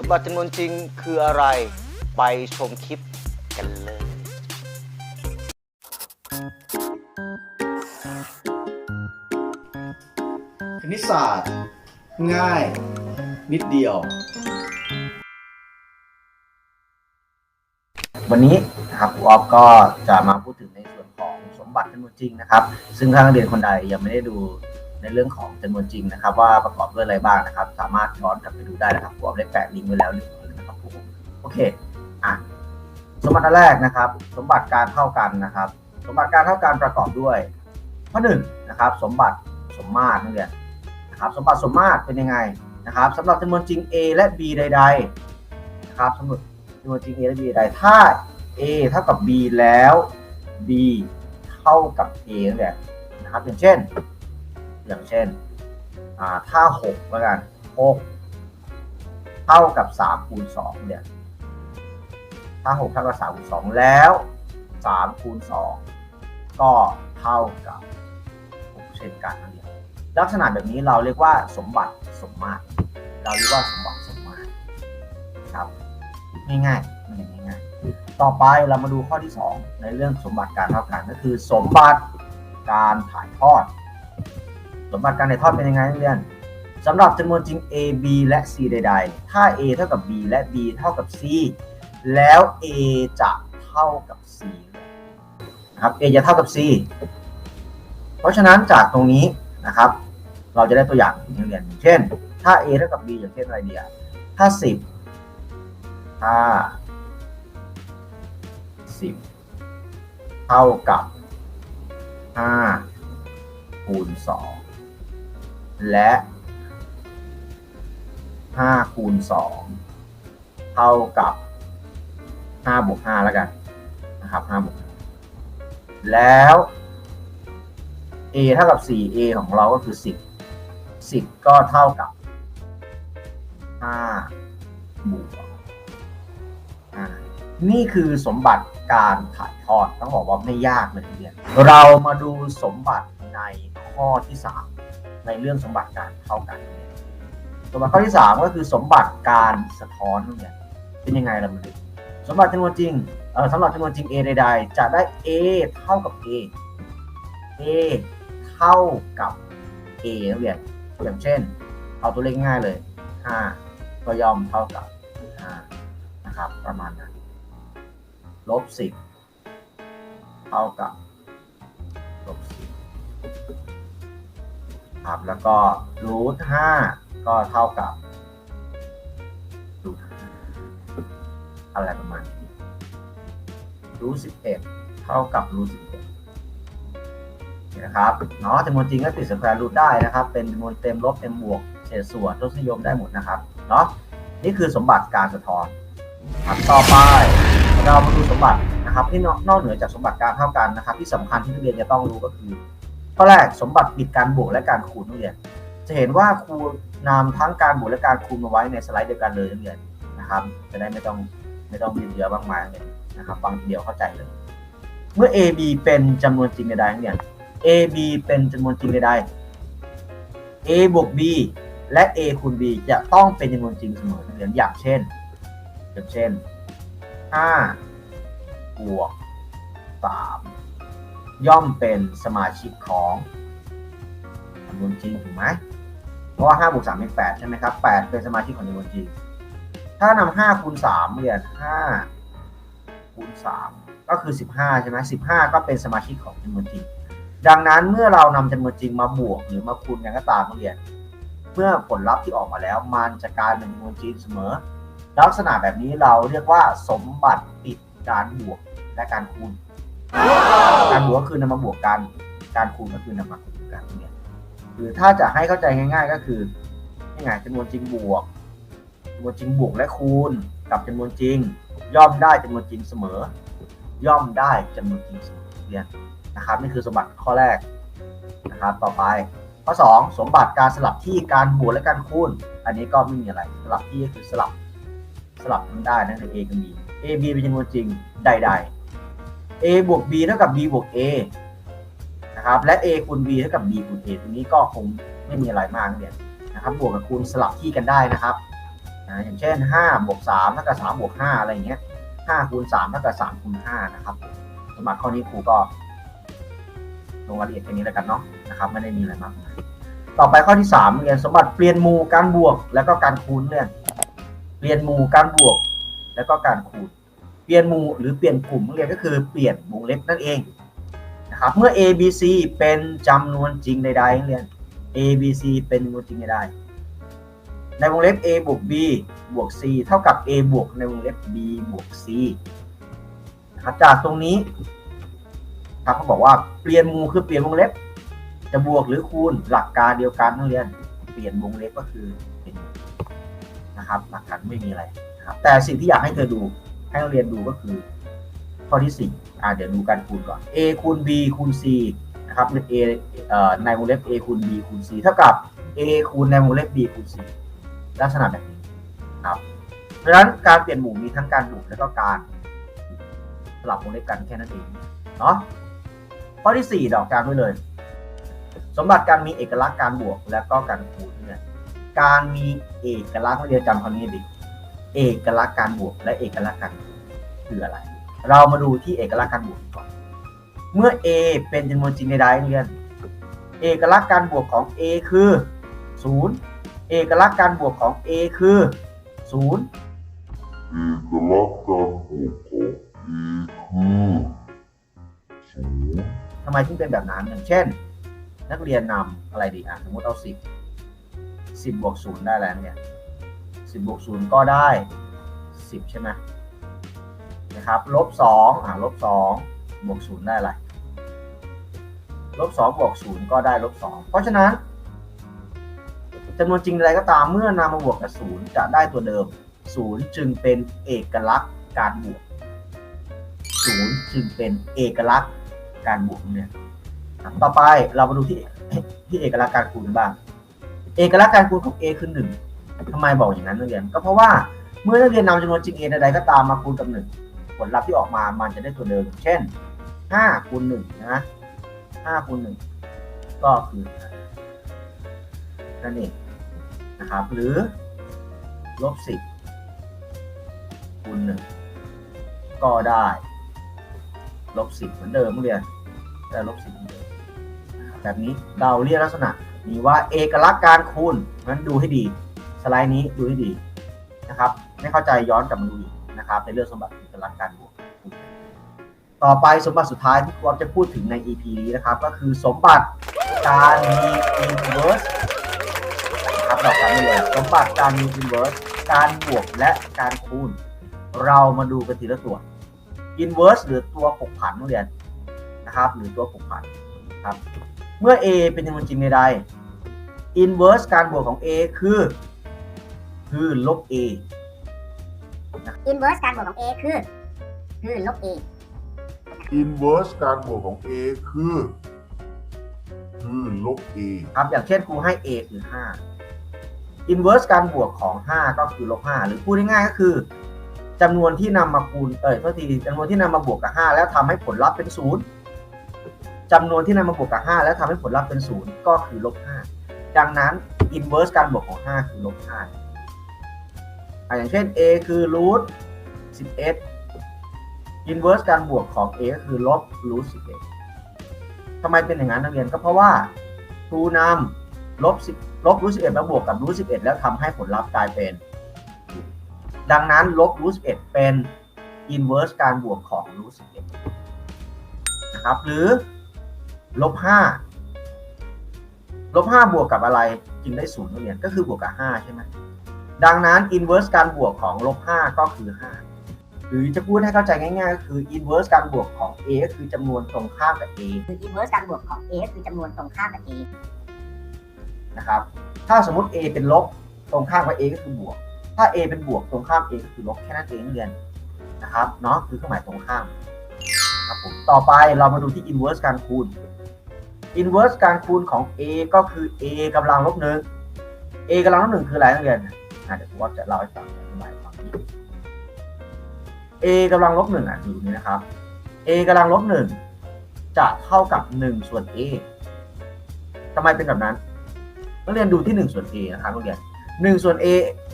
สมบัติจำนวนจริงคืออะไร ไปชมคลิปกันเลย คณิตศาสตร์ ง่าย นิดเดียว วันนี้นะครับวอฟก็จะมาพูดถึงในส่วนของสมบัติจำนวนจริงนะครับ ซึ่งถ้านักเรียนคนใดยังไม่ได้ดู ในเรื่องของจำนวนจริงนะครับ ว่าประกอบด้วยอะไรบ้างนะครับ สามารถย้อนกลับไปดูได้นะครับวอฟได้แปะลิงก์ไว้แล้วหนึ่งนะครับผมโอเคอะสมบัติแรกนะครับ สมบัติการเท่ากันนะครับ สมบัติการเท่ากันประกอบด้วย ข้อหนึ่งนะครับ สมบัติสมมาตรนักเรียนะครับสมบัติสมมาตรเป็นยังไงนะครับสำหรับจำนวนจริง A และ B ใด ๆ นะครับสมมติจำนวนจริง A และ B ใดๆถ้า A เท่ากับ B แล้ว B เท่ากับ A นั่นแหละนะครับอย่างเช่น อย่างเช่นถ้า6แล้วกัน6เท่ากับ3คูณ2เนี่ยถ้า6เท่ากับ3คูณ2แล้ว3คูณ2ก็เท่ากับ6เช่นกันนั่นเองลักษณะแบบนี้เราเรียกว่าสมบัติสมมาตรเราเรียกว่าสมบัติสมมาตรครับง่ายๆมันอย่างง่ายๆต่อไปเรามาดูข้อที่ 2 ในเรื่องสมบัติการเท่ากันก็คือ สมบัติการถ่ายทอด สมบัติการถ่ายทอดเป็นยังไงนักเรียนสำหรับจำนวนจริง a b และ c ใด ๆ ถ้า a เท่ากับ b และ b เท่ากับ c แล้ว a จะเท่ากับ c นะครับ a จะเท่ากับ c เพราะฉะนั้นจากตรงนี้นะครับ เราจะได้ตัวอย่างนักเรียน เช่น ถ้า a เท่ากับ b อย่างเช่นอะไรเดียถ้า 10 ถ้า 10 เท่ากับ 5 คูณ 2 และ5คูณ2เท่ากับ5บวก5แล้วกันนะครับ5บวกแล้ว a เท่ากับ 4 a ของเราก็คือ 10 10 ก็เท่ากับ5บวกนี่คือสมบัติการถ่ายทอดต้องบอกว่าไม่ยากเลยทีเดียวเรามาดูสมบัติในข้อที่ 3 ในเรื่องสมบัติการเท่ากันสมบัติข้อที่ 3 ก็คือสมบัติการสะท้อนเนี่ยเป็นยังไงล่ะมันสมบัติจำนวนจริงเออสำหรับจำนวนจริง a ใดๆจะได้ a เท่ากับ a a เท่ากับ a นักเรียนอย่างเช่น เอาตัวเลขง่ายเลย 5 ก็ย่อมเท่ากับ5นะครับประมาณนั้นลบ10เท่ากับลบ10 ครับ แล้วก็รูท5ก็เท่ากับรูทอะไรประมาณนี้รูท11เอ็ดเท่ากับรูท11นะครับเนาะจำนวนจริงก็ติดสแควร์รูทได้นะครับ เป็นจำนวนเต็มลบเต็มบวกเศษส่วนทศนิยมได้หมดนะครับเนาะนี่คือสมบัติการสะท้อนครับต่อไปเรามาดูสมบัตินะครับที่นอกนอกเหนือจากสมบัติการเท่ากันนะครับ ที่สำคัญที่นักเรียนจะต้องรู้ก็คือ ข้อแรกสมบัติปิดการบวกและการคูณนักเรียน จะเห็นว่าครูนำทั้งการบวกและการคูณมาไว้ในสไลด์เดียวกันเลยนักเรียนนะครับ จะได้ไม่ต้องไม่ต้องยืดเยื้อมากมายเลยนะครับฟังทีเดียวเข้าใจเลย เมื่อ a b เป็นจำนวนจริงใดๆนักเรียน a b เป็นจำนวนจริงใดๆ a บวก b และ a คูณ b จะต้องเป็นจำนวนจริงเสมอเหมือนอย่างเช่นอย่างเช่น5บวก3 ย่อมเป็นสมาชิกของจำนวนจริงถูกไหมเพราะว่า5บวก3เป็น8ใช่ไหมครับ8เป็นสมาชิกของจำนวนจริง ถ้านำ5คูณ3เรียน5คูณ3ก็คือ 15ใช่ไหม15 ก็เป็นสมาชิกของจำนวนจริง ดังนั้นเมื่อเรานำจำนวนจริงมาบวกหรือมาคูณกันก็ตามเรียน เมื่อผลลัพธ์ที่ออกมาแล้ว มันจะกลายเป็นจำนวนจริงเสมอ ลักษณะแบบนี้เราเรียกว่าสมบัติปิดการบวกและการคูณ การบวกก็คือนำมาบวกกัน การคูณก็คือนำมาคูณกันเนี่ยหรือถ้าจะให้เข้าใจง่าย ๆ ก็คือนี่ไงจำนวนจริงบวกจำนวนจริงบวกและคูณกับจำนวนจริง ย่อมได้จำนวนจริงเสมอ ย่อมได้จำนวนจริงเสมอเนี่ยนะครับนี่คือสมบัติข้อแรกนะครับต่อไปข้อ 2 สมบัติการสลับที่การบวกและการคูณ อันนี้ก็ไม่มีอะไรสลับที่ก็คือสลับสลับกันได้นั่นคือ a กับ b a b เป็นจำนวนจริงใด ๆ a บวก b เท่ากับ b บวก a นะครับ และ a คูณ b เท่ากับ b คูณ a ตรงนี้ก็คงไม่มีอะไรมากเนี่ยนะครับ บวกกับคูณสลับที่กันได้นะครับนะอย่างเช่น 5 บวก3เท่ากับ3บวก 5 อะไรอย่างเงี้ย5คูณ3เท่ากับ3คูณ5นะครับสมบัติข้อนี้ครูก็ลงรายละเอียดแค่นี้แล้วกันเนาะนะครับไม่ได้มีอะไรมากต่อไปข้อที่ 3 เรียนสมบัติเปลี่ยนหมู่การบวก แล้วก็การคูณเรียนเปลี่ยนหมู่การบวก แล้วก็การคูณ เปลี่ยนหมู่หรือเปลี่ยนกลุ่มเรียนก็คือเปลี่ยนวงเล็บนั่นเองนะครับเมื่อ a b c เป็นจำนวนจริงใดๆเรียน a b c เป็นจำนวนจริงใดๆในวงเล็บ a บวก b บวก c เท่ากับ a บวกในวงเล็บ b บวก c นะครับจากตรงนี้ครับเขาบอกว่าเปลี่ยนหมู่คือเปลี่ยนวงเล็บ จะบวกหรือคูณหลักการเดียวกันนักเรียน เปลี่ยนวงเล็บก็คือเป็นนะครับหลักการไม่มีอะไรนะครับแต่สิ่งที่อยากให้เธอดู ให้นักเรียนดูก็คือ ข้อที่สี่อ่าเดี๋ยวดูการคูณก่อน a คูณ b คูณ c นะครับเป็น a เอ่อในวงเล็บ a คูณ b คูณ c เท่ากับ a คูณในวงเล็บ b คูณ c ลักษณะแบบนี้ครับเพราะฉะนั้นการเปลี่ยนหมู่มีทั้งการบวกและก็การสลับวงเล็บกันแค่นั้นเองเนาะข้อที่ 4 ดอกจานไว้เลย สมบัติการมีเอกลักษณ์การบวกและก็การคูณเนี่ยการมีเอกลักษณ์นักเรียนจำคำนี้ดิ เอกลักษณ์การบวกและเอกลักษณ์การคูณคืออะไร เรามาดูที่เอกลักษณ์การบวกก่อน เมื่อ a เป็นจำนวนจริงในใดนักเรียน เอกลักษณ์การบวกของ a คือ 0 เอกลักษณ์การบวกของ a คือ 0 เอกลักษณ์การบวกของ A คือศูนย์ทำไมถึงเป็นแบบนั้นอย่างเช่น นักเรียนนำอะไรดีอะสมมติเอาสิบสิบบวกศูนย์ได้แล้วเนี่ย สิบบวกศูนย์ก็ได้สิบใช่ไหมนะครับลบสองอะลบสองบวกศูนย์ได้อะไรลบสองบวกศูนย์ก็ได้ลบสองเพราะฉะนั้นจำนวนจริงใดก็ตามเมื่อนำมาบวกกับศูนย์จะได้ตัวเดิมศูนย์จึงเป็นเอกลักษณ์การบวกศูนย์จึงเป็นเอกลักษณ์การบวกเนี่ยต่อไปเรามาดูที่ที่เอกลักษณ์การคูณบ้าง เอกลักษณ์การคูณของ a คือหนึ่ง ทำไมบอกอย่างนั้นนักเรียน ก็เพราะว่าเมื่อนักเรียนนำจำนวนจริง a ใดๆก็ตามมาคูณกับหนึ่งผลลัพธ์ที่ออกมามันจะได้ตัวเดิม เช่น5คูณ1นะ5คูณ1ก็คือนั่นเองนะครับ หรือลบ10คูณ1ก็ได้ลบ10เหมือนเดิมนักเรียนได้ลบสิบเหมือนเดิมแบบนี้เราเรียกลักษณะนี้ว่าเอกลักษณ์การคูณงั้นดูให้ดี สไลด์นี้ดูให้ดีนะครับ ไม่เข้าใจย้อนกลับมาดูอีกนะครับในเรื่องสมบัติเอกลักษณ์การบวกต่อไปสมบัติสุดท้ายที่ครูจะพูดถึงใน EP นี้นะครับ ก็คือสมบัติการมี inverse นะครับดอกจันนี่เลยสมบัติการมี inverse การบวกและการคูณ เรามาดูกันทีละตัว inverse หรือตัวผกผันนักเรียนนะครับหรือตัวผกพันครับเมื่อ a เป็นจำนวนจริงใดๆ inverse การบวกของ a คือ คือลบ a inverse การบวกของ a คือ คือลบ a อินเวอร์สการบวกของ A คือ คือลบ A ครับอย่างเช่นครูให้ a คือ 5 inverse การบวกของ 5 ก็คือลบ 5 หรือพูดง่ายๆก็คือจำนวนที่นำมาคูณเอ่ยโทษทีจำนวนที่นำมาบวกกับ 5 แล้วทำให้ผลลัพธ์เป็น 0จำนวนที่นำมาบวกกับ 5 แล้วทำให้ผลลัพธ์เป็น 0 ก็คือลบ 5 ดังนั้น inverse การบวกของ 5 คือลบ 5 อะอย่างเช่น a คือ root 11 inverse การบวกของ a ก็คือลบ root 11ทำไมเป็นอย่างนั้นนักเรียนก็เพราะว่าครูนำลบ10ลบ root 11มาบวกกับ root 11แล้วทำให้ผลลัพธ์กลายเป็น ดังนั้นลบ root 11เป็น inverse การบวกของ root 11นะครับหรือลบ5ลบ5บวกกับอะไรจึงได้ศูนย์นักเรียนก็คือบวกกับ5ใช่ไหม ดังนั้น inverse การบวกของลบ5ก็คือ 5 หรือจะพูดให้เข้าใจง่ายๆ ก็คือ inverse การบวกของ a ก็คือจำนวนตรงข้ามกับ a คือ inverse การบวกของ a คือจำนวนตรงข้ามกับ a นะครับ ถ้าสมมติ a เป็นลบตรงข้ามกับ a ก็คือบวก ถ้า a เป็นบวกตรงข้าม a ก็คือลบแค่นั้นเองนักเรียนนะครับเนาะคือเครื่องหมายตรงข้ามนะครับผมต่อไปเรามาดูที่ inverse การคูณ inverse การคูณของ a ก็คือ a กำลังลบหนึ่ง a กำลังลบหนึ่งคืออะไรนักเรียน อะเดี๋ยวผมว่าจะเล่าให้ฟังอธิบายให้ฟัง a กำลังลบหนึ่งอะดูนี่นะครับ a กำลังลบหนึ่งจะเท่ากับหนึ่งส่วน a ทำไมเป็นแบบนั้นนักเรียนดูที่หนึ่งส่วน a นะครับนักเรียนหนึ่งส่วน a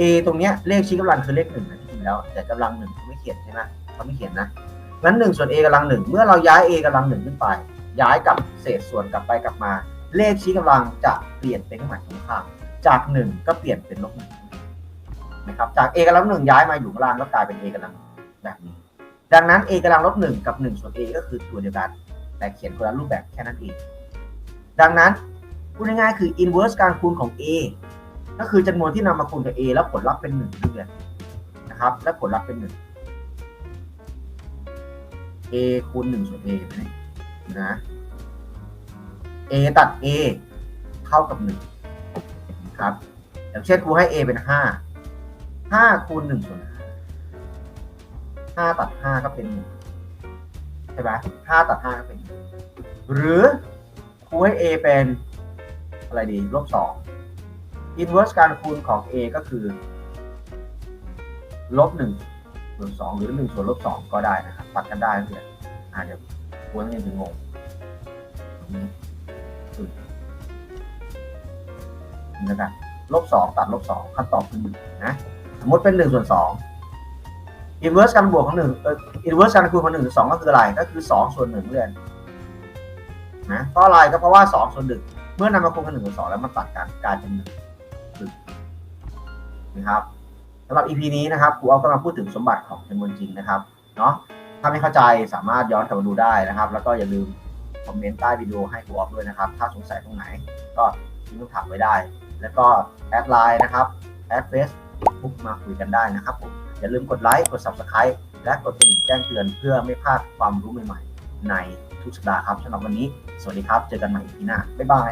a ตรงเนี้ยเลขชี้กำลังคือเลขหนึ่งนะที่จริงแล้วแต่กำลังหนึ่งเขาไม่เขียนใช่ไหมเขาไม่เขียนนะงั้นหนึ่งส่วน a กำลังหนึ่งเมื่อเราย้าย a กำลังหนึ่งขึ้นไป ย้ายกับเศษส่วนกลับไปกลับมา เลขชี้กำลังจะเปลี่ยนเป็นเครื่องหมายตรงข้ามจากหนึ่งก็เปลี่ยนเป็นลบหนึ่ง นะครับจาก a กำลังหนึ่งย้ายมาอยู่ข้างล่างก็กลายเป็น a กำลังแบบนี้ ดังนั้น a กำลังลบหนึ่งกับหนึ่งส่วน a ก็คือตัวเดียวกัน แต่เขียนคนละรูปแบบแค่นั้นเอง ดังนั้นพูดง่ายๆคือ inverse การคูณของ a ก็คือจำนวนที่นำมาคูณกับ a แล้วผลลัพธ์เป็นหนึ่งเรื่อยนะครับ และผลลัพธ์เป็นหนึ่ง a คูณหนึ่งส่วน a เห็นไหมนะ a ตัด a เท่ากับหนึ่งครับอย่างเช่นครูให้ a เป็นห้า ห้าคูณหนึ่งส่วนห้าห้าตัดห้าก็เป็นหนึ่งใช่ไหมห้าตัดห้าก็เป็นหนึ่งหรือครูให้ a เป็นอะไรดีลบสอง inverse การคูณของ a ก็คือลบหนึ่งส่วนสองหรือหนึ่งส่วนลบสองก็ได้นะครับตัดกันได้เพื่อนอ่าเดี๋ยวครูยังจะงงตรงนี้อืมนี่นะครับลบสองตัดลบสองคำตอบคือหนึ่งนะ มมติเป็นหนึ่งส่วนสอง inverse การบวกของหนึ่งออ inverse การคูณของหนึ่งส่วนสองก็คืออะไรก็คือสองส่วนหนึ่งเพื่อนนะเพราะอะไรก็เพราะว่าสองส่วนหนึ่งเมื่อนำมาคูณกับหนึ่งส่วนสองแล้วมันตัดกันกลายเป็นหนึ่งนะครับสำหรับ EP นี้นะครับครูเอาก็มาพูดถึงสมบัติของจำนวนจริงนะครับเนาะถ้าไม่เข้าใจสามารถย้อนกลับมาดูได้นะครับ แล้วก็อย่าลืมคอมเมนต์ใต้วิดีโอให้ครูออฟด้วยนะครับ ถ้าสงสัยตรงไหนก็ทิ้งคำถามไว้ได้ แล้วก็แอดไลน์นะครับแอดเฟซ บุ๊กมาคุยกันได้นะครับผมอย่าลืมกดไลค์กด Subscribe และกดกระดิ่งแจ้งเตือนเพื่อไม่พลาดความรู้ใหม่ๆ ในทุกสัปดาห์ครับสำหรับวันนี้ สวัสดีครับ เจอกันใหม่ทีหน้า บ๊ายบาย